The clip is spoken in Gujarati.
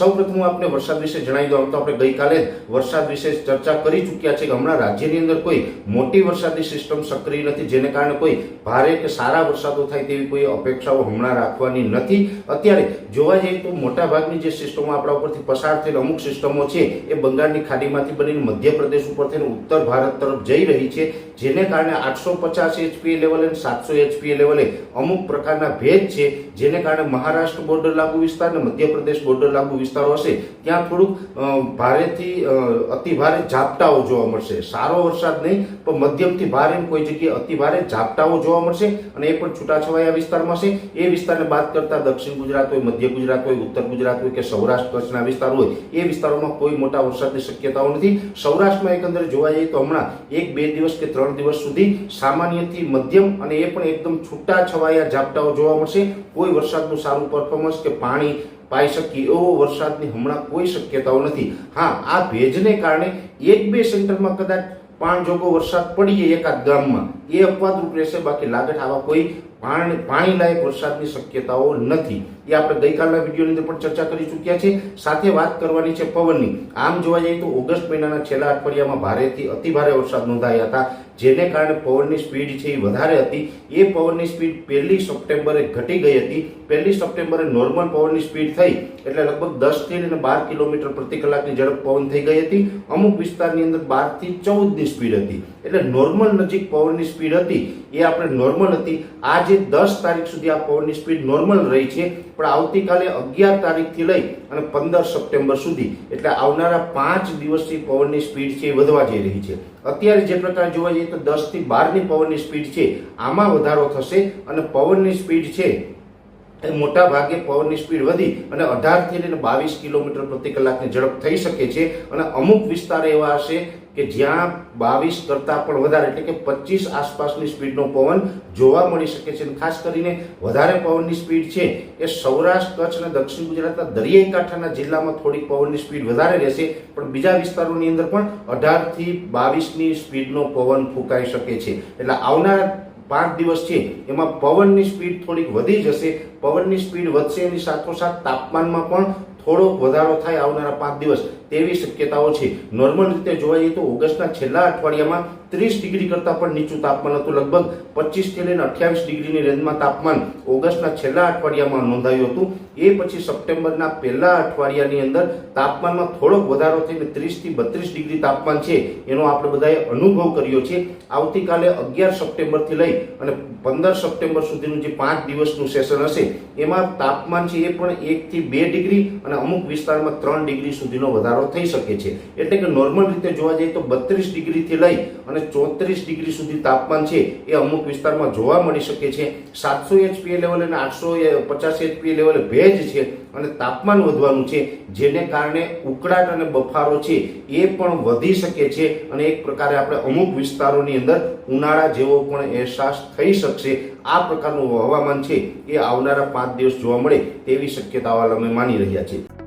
સૌપ્રથમ હું આપને વરસાદ વિશે જણાવી દઉં. તો આપણે ગઈકાલે વરસાદ વિશે ચર્ચા કરી ચૂક્યા છે કે હમણાં રાજ્યની અંદર કોઈ મોટી વરસાદની સિસ્ટમ સક્રિય નથી, જેને કારણે કોઈ ભારે કે સારા વરસાદો થાય તેવી કોઈ અપેક્ષાઓ હમણાં રાખવાની નથી. અત્યારે જોવા જઈએ તો મોટાભાગની જે સિસ્ટમો આપણા ઉપરથી પસાર થયેલ અમુક સિસ્ટમો છે, એ બંગાળની ખાડીમાંથી બનીને મધ્યપ્રદેશ ઉપર થઈને ઉત્તર ભારત તરફ જઈ રહી છે, જેને કારણે આઠસો પચાસ એચપીએ લેવલે અને સાતસો એચપીએ લેવલે અમુક પ્રકારના ભેજ છે, જેને કારણે મહારાષ્ટ્ર બોર્ડર લાગુ વિસ્તાર અને મધ્યપ્રદેશ બોર્ડર લાગુ વિસ્તારો હશે, ત્યાં થોડુંક ભારેથી અતિભારે ઝાપટાઓ જોવા મળશે. સારો વરસાદ નહીં, પણ મધ્યમથી ભારે કોઈ જગ્યાએ અતિભારે ઝાપટાઓ જોવા મળશે અને એ પણ છૂટાછવાયા વિસ્તારમાં છે એ વિસ્તારને બાદ કરતા દક્ષિણ ગુજરાત હોય, મધ્ય ગુજરાત હોય, ઉત્તર ગુજરાત હોય કે સૌરાષ્ટ્ર કચ્છના વિસ્તાર હોય, એ વિસ્તારોમાં કોઈ મોટા વરસાદની શક્યતાઓ નથી. સૌરાષ્ટ્રમાં એકંદર જોવા જઈએ તો હમણાં એક, બે દિવસ કે ત્રણ દિવસ સુધી સામાન્યથી મધ્યમ અને એ પણ એકદમ છૂટાછવાયા ઝાપટાઓ જોવા મળશે. કોઈ વરસાદનું સારું પરફોર્મન્સ કે પાણી પાઈ શકીએ એવો વરસાદની હમણાં કોઈ શક્યતાઓ નથી. હા, આ ભેજને કારણે એક બે સેન્ટરમાં કદાચ પાણ જોગો વરસાદ પડીએ એકાદ ગામમાં. એ અપવાદરૂપ રહેશે. બાકી લાગટ આવા કોઈ પાણી લાયક વરસાદની શક્યતાઓ નથી. એ આપણે ગઈકાલના વિડીયોની અંદર પણ ચર્ચા કરી ચૂક્યા છે. સાથે વાત કરવાની છે પવનની. આમ જોવા જઈએ તો ઓગસ્ટ મહિનાના છેલ્લા અઠવાડિયામાં ભારેથી અતિ ભારે વરસાદ નોંધાયા હતા. જેને કારણે પવનની સ્પીડ છે એ વધારે હતી. એ પવનની સ્પીડ પહેલી સપ્ટેમ્બરે ઘટી ગઈ હતી. પહેલી સપ્ટેમ્બરે નોર્મલ પવનની સ્પીડ થઈ. એટલે લગભગ દસથી અને બાર કિલોમીટર પ્રતિ કલાકની ઝડપ પવન થઈ ગઈ હતી. અમુક વિસ્તારની અંદર બારથી ચૌદની સ્પીડ હતી. એટલે નોર્મલ નજીક પવનની સ્પીડ હતી એ આપણે નોર્મલ હતી. આજે દસ તારીખ સુધી આ પવનની સ્પીડ નોર્મલ રહી છે. પણ આવતીકાલે અગિયાર તારીખથી લઈ અને પંદર સપ્ટેમ્બર સુધી. એટલે આવનારા પાંચ દિવસથી પવનની સ્પીડ છે એ વધવા જઈ રહી છે. અત્યારે જે પ્રકાર જોવા જઈએ તો દસથી બારની પવનની સ્પીડ છે. આમાં વધારો થશે અને પવનની સ્પીડ છે મોટા ભાગે પવનની સ્પીડ વધી અને અઢારથી લઈને બાવીસ કિલોમીટર પ્રતિ કલાકની ઝડપ થઈ શકે છે. અને અમુક વિસ્તાર એવા હશે કે જ્યાં બાવીસ કરતાં પણ વધારે, એટલે કે પચીસ આસપાસની સ્પીડનો પવન જોવા મળી શકે છે. અને ખાસ કરીને વધારે પવનની સ્પીડ છે એ સૌરાષ્ટ્ર, કચ્છ અને દક્ષિણ ગુજરાતના દરિયાઈ કાંઠાના જિલ્લામાં થોડીક પવનની સ્પીડ વધારે રહેશે, પણ બીજા વિસ્તારોની અંદર પણ અઢારથી બાવીસની સ્પીડનો પવન ફૂંકાઈ શકે છે. એટલે આવનાર પાંચ દિવસ છે, એમાં પવનની સ્પીડ થોડીક વધી જશે. પવનની સ્પીડ વધશે એની સાથોસાથ તાપમાનમાં પણ થોડોક વધારો થાય આવનારા પાંચ દિવસ. તેવી શક્યતાઓ છે. નોર્મલ રીતે જોવા જઈએ તો ઓગસ્ટના છેલ્લા અઠવાડિયામાં ત્રીસ ડિગ્રી કરતાં પણ નીચું તાપમાન હતું. લગભગ પચીસથી લઈને અઠ્યાવીસ ડિગ્રીની રેન્જમાં તાપમાન ઓગસ્ટના છેલ્લા અઠવાડિયામાં નોંધાયું હતું. એ પછી સપ્ટેમ્બરના પહેલા અઠવાડિયાની અંદર તાપમાનમાં થોડોક વધારો થઈને ત્રીસથી બત્રીસ ડિગ્રી તાપમાન છે. એનો આપણે બધાએ અનુભવ કર્યો છે. આવતીકાલે અગિયાર સપ્ટેમ્બરથી લઈ અને પંદર સપ્ટેમ્બર સુધીનું જે પાંચ દિવસનું સેશન હશે, એમાં તાપમાન છે એ પણ એકથી બે ડિગ્રી અને અમુક વિસ્તારમાં ત્રણ ડિગ્રી સુધીનો વધારો થઈ શકે છે. એટલે કે નોર્મલ રીતે જોવા જઈએ તો બત્રીસ ડિગ્રીથી લઈ અને ચોત્રીસ ડિગ્રી સુધી તાપમાન છે એ અમુક વિસ્તારમાં જોવા મળી શકે છે. સાતસો એચપીએ લેવલ અને આઠસો પચાસ એચપીએ લેવલે ભેજ છે અને તાપમાન વધવાનું છે. જેને કારણે ઉકળાટ અને બફારો છે એ પણ વધી શકે છે અને એક પ્રકારે આપણે અમુક વિસ્તારોની અંદર ઉનાળા જેવો પણ અહેસાસ થઈ શકશે. આ પ્રકારનું હવામાન છે એ આવનારા પાંચ દિવસ જોવા મળે તેવી શક્યતાઓ અમે માની રહ્યા છીએ.